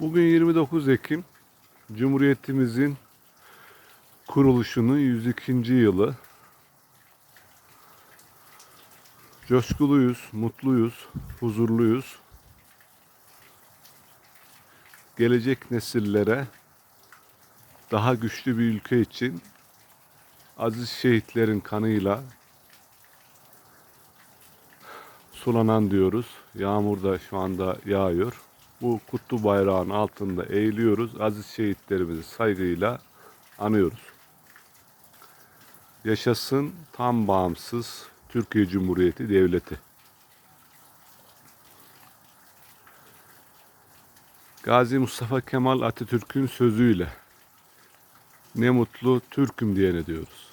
Bugün 29 Ekim Cumhuriyetimizin kuruluşunun 102. yılı. Coşkuluyuz, mutluyuz, huzurluyuz. Gelecek nesillere daha güçlü bir ülke için aziz şehitlerin kanıyla sulanan diyoruz. Yağmur da şu anda yağıyor. Bu kutlu bayrağın altında eğiliyoruz. Aziz şehitlerimizi saygıyla anıyoruz. Yaşasın tam bağımsız Türkiye Cumhuriyeti Devleti. Gazi Mustafa Kemal Atatürk'ün sözüyle ne mutlu Türk'üm diyene diyoruz.